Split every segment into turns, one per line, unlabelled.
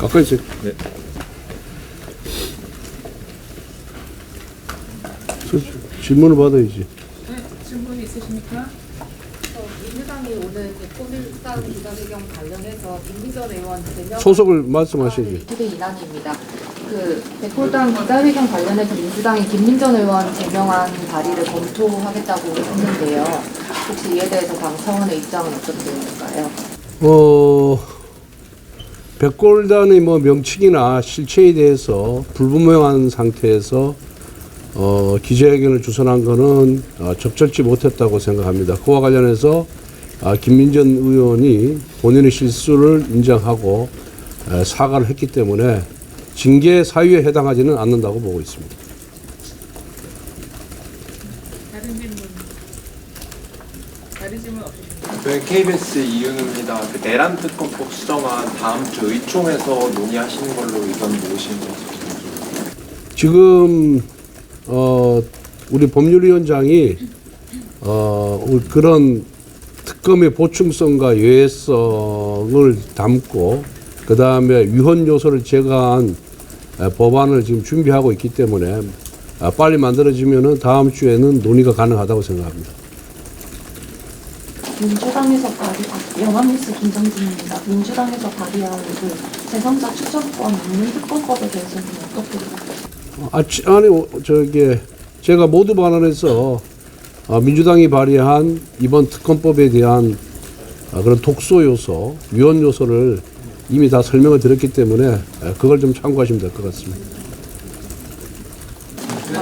가까이 있어요.
네.
저- 질문을 받아야지.
네, 질문 있으십니까?
어, 민주당이 오늘 백골단 기자회견 관련해서 김기전 의원 제명
소속을 말씀하셔야지.
기대 이난입니다. 그 백골단 기자회견 관련해서 민주당이 김민전 의원 제명안 발의를 검토하겠다고 했는데요. 혹시 이에 대해서 당 차원의 입장은 어떻게 될까요?
어, 백골단의 뭐 명칭이나 실체에 대해서 불분명한 상태에서 어, 기자회견을 주선한 것은 어, 적절치 못했다고 생각합니다. 그와 관련해서 아, 김민전 의원이 본인의 실수를 인정하고 에, 사과를 했기 때문에 징계 사유에 해당하지는 않는다고 보고 있습니다.
다른 질문. 다른 질문
네, KBS 이윤우입니다. 그 내란 특검법 수정안 다음 주 의총에서 논의하시는 걸로 의견 모으신 것 같습니다.
지금 어 우리 법률위원장이 어 그런 특검의 보충성과 예외성을 담고 그 다음에 위헌 요소를 제거한 에, 법안을 지금 준비하고 있기 때문에 아, 빨리 만들어지면은 다음 주에는 논의가 가능하다고 생각합니다.
민주당에서 발의, 아, 연합뉴스 김정진입니다. 민주당에서 발의한 그 제3자 추정권 있는 특검법에 대해서는 어떻게 생각하세요?
아, 치- 아니 어, 저기 제가 모두 발언해서 아, 민주당이 발의한 이번 특검법에 대한 아, 그런 독소 요소, 위헌 요소를 이미 다 설명을 드렸기 때문에 아, 그걸 좀 참고하시면 될 것 같습니다.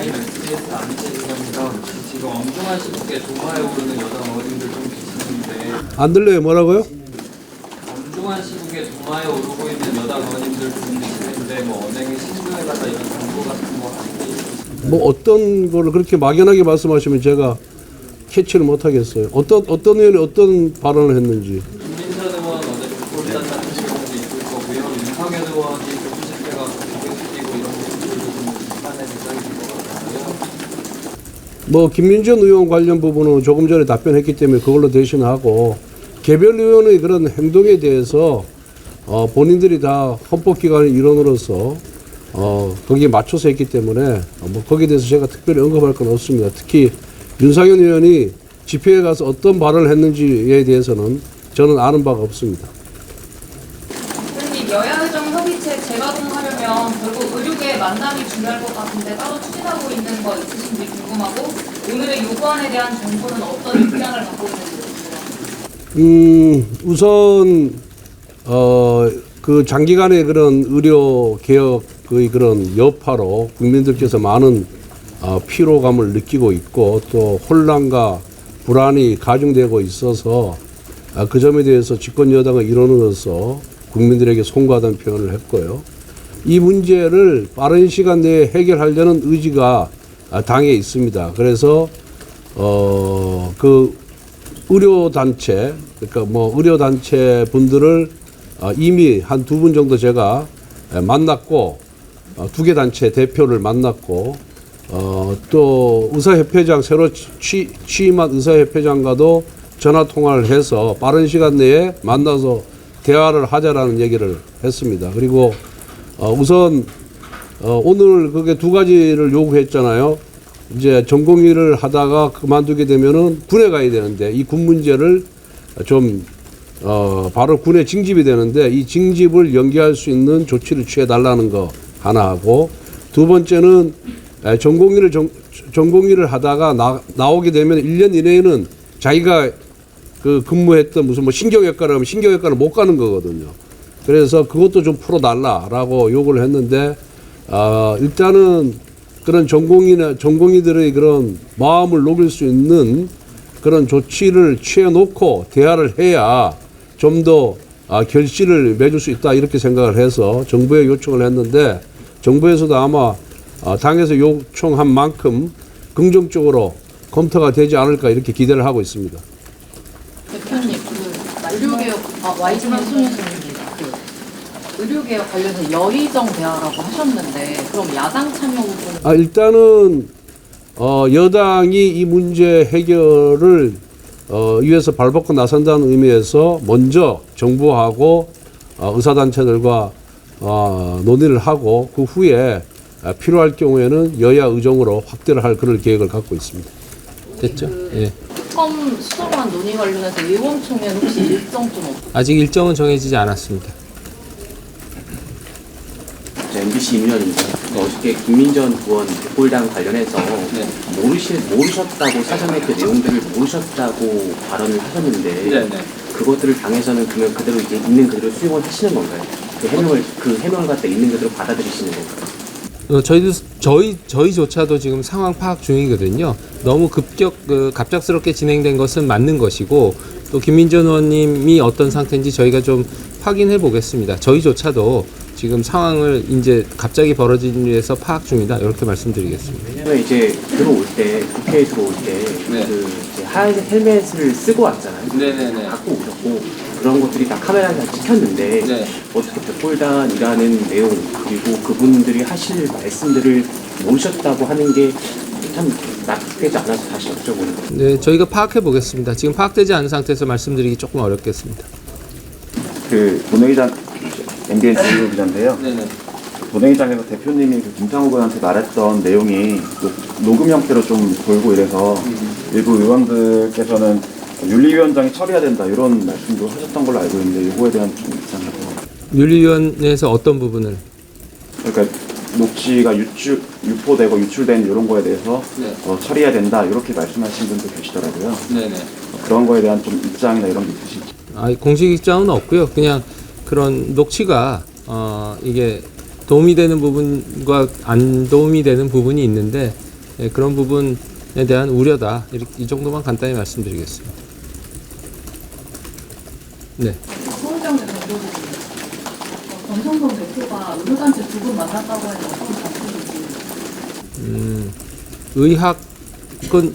SBS 안재진입니다. 지금 엄중한 시국에 도마에 오르는 여당 어머님들 좀 계시는데
안 들려요? 뭐라고요?
엄중한 시국에 도마에 오르고 있는 여당 좀 계시는데 뭐 언행에 신중해 가다 이런 정보 같은 거 하시니
뭐 어떤 거를 그렇게 막연하게 말씀하시면 제가 캐치를 못 하겠어요. 어떤 어떤 의원이 어떤 발언을 했는지.
김민선 의원 어제 불골단 같은 경우도 있을 거고요. 윤석열 의원이 교수실대가 고개 숙이고 이런 좀 것.
뭐 김민전 의원 관련 부분은 조금 전에 답변했기 때문에 그걸로 대신하고 개별 의원의 그런 행동에 대해서 어 본인들이 다 헌법기관의 일원으로서 어 거기에 맞춰서 했기 때문에 어, 뭐 거기에 대해서 제가 특별히 언급할 건 없습니다. 특히 윤상현 의원이 집회에 가서 어떤 발언을 했는지에 대해서는 저는 아는 바가 없습니다.
여야정 협의체 재가동하려면 결국 의료계 만남이 중요할 것 같은데 따로 추진하고 있는 거 있으신지 궁금하고 오늘의 요구안에 대한 정부는 어떤 입장을 갖고 있는지.
음, 우선 어, 그 장기간의 그런 의료 개혁의 그런 여파로 국민들께서 많은 어, 피로감을 느끼고 있고 또 혼란과 불안이 가중되고 있어서 아, 그 점에 대해서 집권 여당의 일원으로서 국민들에게 송구하다는 표현을 했고요. 이 문제를 빠른 시간 내에 해결하려는 의지가 아, 당에 있습니다. 그래서 어, 그 의료 단체 그러니까 뭐 의료 단체 분들을 어, 이미 한 두 분 정도 제가 에, 만났고 어, 두개 단체 대표를 만났고 어, 또 의사협회장 새로 취, 취임한 의사협회장과도 전화 통화를 해서 빠른 시간 내에 만나서 대화를 하자라는 얘기를 했습니다. 그리고 어, 우선 어, 오늘 그게 두 가지를 요구했잖아요. 이제 전공의를 하다가 그만두게 되면은 군에 가야 되는데 이 군 문제를 좀 어, 바로 군에 징집이 되는데 이 징집을 연기할 수 있는 조치를 취해 달라는 거 하나 하고 두 번째는 에, 전공의를 전, 전공의를 하다가 나, 나오게 되면 1년 이내에는 자기가 그 근무했던 무슨 뭐 신경외과를 하면 신경외과를 못 가는 거거든요. 그래서 그것도 좀 풀어달라라고 요구를 했는데 아 일단은 그런 전공이나 전공의들의 그런 마음을 녹일 수 있는 그런 조치를 취해놓고 대화를 해야 좀더 아, 결실을 맺을 수 있다 이렇게 생각을 해서 정부에 요청을 했는데 정부에서도 아마 아, 당에서 요청한 만큼 긍정적으로 검토가 되지 않을까 이렇게 기대를 하고 있습니다.
대표님, 그 의료개혁, 아, YG만 손유선입니다. 그 의료개혁 관련해서 여의정 대화라고 하셨는데 그럼 야당 참여 부분은
아, 일단은 어, 여당이 이 문제 해결을 어, 위해서 발벗고 나선다는 의미에서 먼저 정부하고 어, 의사단체들과 어, 논의를 하고 그 후에 아, 필요할 경우에는 여야 의정으로 확대를 할 그런 계획을 갖고 있습니다. 됐죠? 예.
특검 수정안 논의 관련해서 의원총회 혹시 일정 좀 없-
아직 일정은 정해지지 않았습니다.
저 MBC 임원입니다. 그 어저께 김민전 의원 백골당 관련해서 모르시, 모르셨다고 사전에 그 내용들을 모르셨다고 발언을 하셨는데 그것들을 당에서는 그러면 그대로 이제 있는 그대로 수용을 하시는 건가요? 그 해명을 그 해명을 갖다 있는 그대로 받아들이시는 건가요?
어, 저희도 저희 저희조차도 지금 상황 파악 중이거든요. 너무 급격 그 갑작스럽게 진행된 것은 맞는 것이고 또 김민전 의원님이 어떤 상태인지 저희가 좀 확인해 보겠습니다. 저희조차도 지금 상황을 이제 갑자기 벌어진 일에서 파악 중이다 이렇게 말씀드리겠습니다.
왜냐면 이제 들어올 때 국회에 들어올 때그 이제 하얀 헬멧을 쓰고 왔잖아요.
네네네.
갖고 오셨고 그런 것들이 다 카메라에 다 찍혔는데
네.
어떻게 백골단이라는 내용 그리고 그분들이 하실 말씀들을 모르셨다고 하는 게 참 납득되지 않아서 다시 여쭤보는 거예요.
네, 저희가 파악해 보겠습니다. 지금 파악되지 않은 상태에서 말씀드리기 조금 어렵겠습니다.
그 본회의장 MBN 조유 기자인데요.
네네.
본회의장에서 대표님이 그 김상우 의원한테 말했던 내용이 녹- 녹음 형태로 좀 돌고 이래서 일부 의원들께서는 윤리위원장이 처리해야 된다 이런 말씀도 하셨던 걸로 알고 있는데 이거에 대한 좀 입장하고
윤리위원회에서 어떤 부분을
그러니까 녹취가 유출 유포되고 유출된 이런 거에 대해서
네.
어, 처리해야 된다 이렇게 말씀하신 분도 계시더라고요.
네네.
그런 거에 대한 좀 입장이나 이런 게 있으신지.
아, 공식 입장은 없고요. 그냥 그런 녹취가 어, 이게 도움이 되는 부분과 안 도움이 되는 부분이 있는데 예, 그런 부분에 대한 우려다. 이렇게, 이 정도만 간단히 말씀드리겠습니다. 네.
서울경제 정보局권성동 대표가 의료단체 두 분 만났다고 해서 어떤 말씀이신지
음, 의학은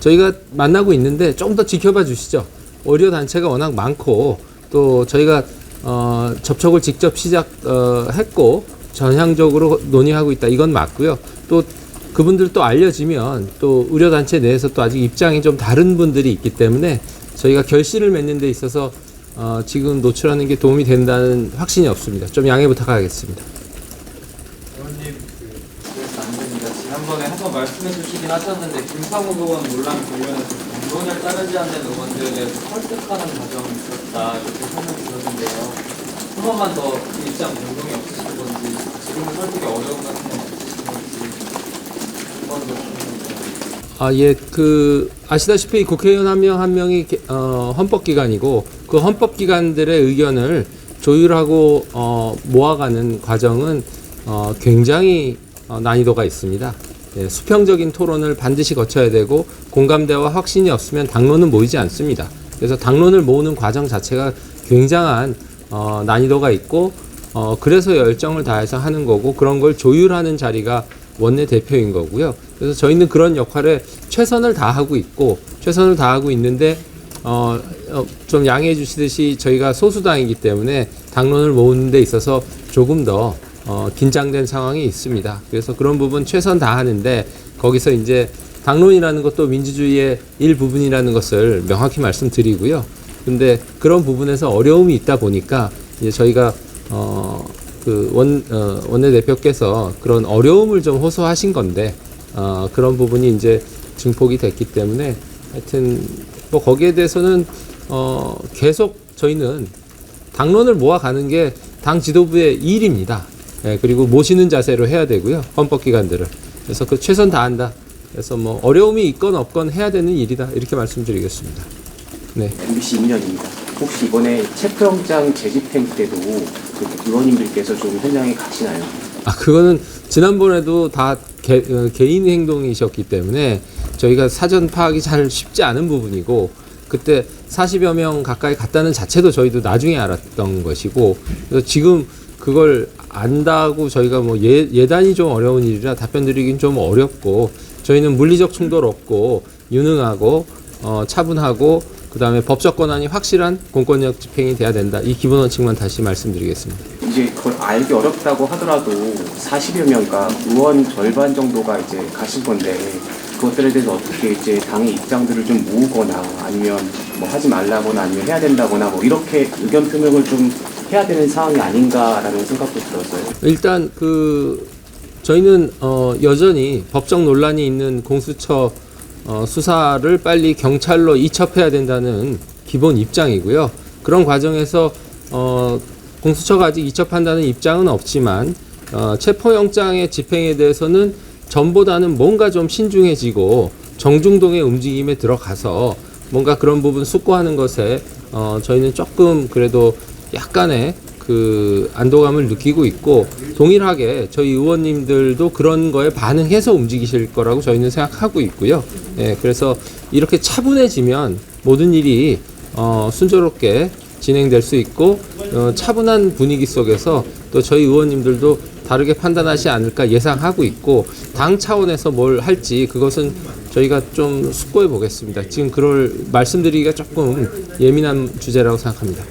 저희가 만나고 있는데 좀 더 지켜봐 주시죠. 의료 단체가 워낙 많고 또 저희가 어, 접촉을 직접 시작했고 전향적으로 논의하고 있다. 이건 맞고요. 또 그분들 또 알려지면 또 의료 단체 내에서 또 아직 입장이 좀 다른 분들이 있기 때문에 저희가 결실을 맺는 데 있어서 어, 지금 노출하는 게 도움이 된다는 확신이 없습니다. 좀 양해 부탁하겠습니다.
그 됩니다. 지난번에 한번 말씀해 주시긴 하셨는데 김상우 의원 논란 관련해서 공론을 따르지 않는 의원들에 대해서 설득하는 과정이 있었다 이렇게 설명 주셨는데요. 한 번만 더 그 입장 변동이 없으신 건지 지금은 설득이 어려운 같은 건지 한 번더 좀.
아, 예, 그, 아시다시피 국회의원 한 명 한 명이 개- 어, 헌법기관이고 그 헌법기관들의 의견을 조율하고 어, 모아가는 과정은 어, 굉장히 어, 난이도가 있습니다. 예, 수평적인 토론을 반드시 거쳐야 되고 공감대와 확신이 없으면 당론은 모이지 않습니다. 그래서 당론을 모으는 과정 자체가 굉장한 어, 난이도가 있고 어, 그래서 열정을 다해서 하는 거고 그런 걸 조율하는 자리가 원내 대표인 거고요. 그래서 저희는 그런 역할에 최선을 다하고 있고 최선을 다하고 있는데 어, 어, 좀 양해해 주시듯이 저희가 소수당이기 때문에 당론을 모으는 데 있어서 조금 더 어, 긴장된 상황이 있습니다. 그래서 그런 부분 최선 다하는데 거기서 이제 당론이라는 것도 민주주의의 일부분이라는 것을 명확히 말씀드리고요. 근데 그런 부분에서 어려움이 있다 보니까 이제 저희가 어, 그 원, 어, 원내대표께서 그런 어려움을 좀 호소하신 건데, 어, 그런 부분이 이제 증폭이 됐기 때문에 하여튼 뭐 거기에 대해서는 어, 계속 저희는 당론을 모아가는 게 당 지도부의 일입니다. 예, 그리고 모시는 자세로 해야 되고요. 헌법기관들을. 그래서 그 최선 다한다. 그래서 뭐 어려움이 있건 없건 해야 되는 일이다. 이렇게 말씀드리겠습니다. 네.
MBC 임원입니다. 혹시 이번에 체포영장 재집행 때도 그 의원님들께서 좀 현장에 가시나요?
아, 그거는 지난번에도 다 개, 어, 개인 행동이셨기 때문에 저희가 사전 파악이 잘 쉽지 않은 부분이고 그때 40여 명 가까이 갔다는 자체도 저희도 나중에 알았던 것이고 그래서 지금 그걸 안다고 저희가 뭐 예, 예단이 좀 어려운 일이라 답변 드리긴 좀 어렵고 저희는 물리적 충돌 없고 유능하고 어, 차분하고 그 다음에 법적 권한이 확실한 공권력 집행이 돼야 된다. 이 기본 원칙만 다시 말씀드리겠습니다.
이제 그걸 알기 어렵다고 하더라도 40여 명과 의원 절반 정도가 이제 가신 건데 그것들에 대해서 어떻게 이제 당의 입장들을 좀 모으거나 아니면 뭐 하지 말라거나 아니면 해야 된다거나 뭐 이렇게 의견 표명을 좀 해야 되는 상황이 아닌가라는 생각도 들었어요.
일단 그 저희는 어 여전히 법적 논란이 있는 공수처 어 수사를 빨리 경찰로 이첩해야 된다는 기본 입장이고요. 그런 과정에서 어 공수처가 아직 이첩한다는 입장은 없지만 어 체포영장의 집행에 대해서는 전보다는 뭔가 좀 신중해지고 정중동의 움직임에 들어가서 뭔가 그런 부분 숙고하는 것에 어 저희는 조금 그래도 약간의 그 안도감을 느끼고 있고 동일하게 저희 의원님들도 그런 거에 반응해서 움직이실 거라고 저희는 생각하고 있고요. 예, 그래서 이렇게 차분해지면 모든 일이 어, 순조롭게 진행될 수 있고 어, 차분한 분위기 속에서 또 저희 의원님들도 다르게 판단하지 않을까 예상하고 있고 당 차원에서 뭘 할지 그것은 저희가 좀 숙고해 보겠습니다. 지금 그럴 말씀드리기가 조금 예민한 주제라고 생각합니다.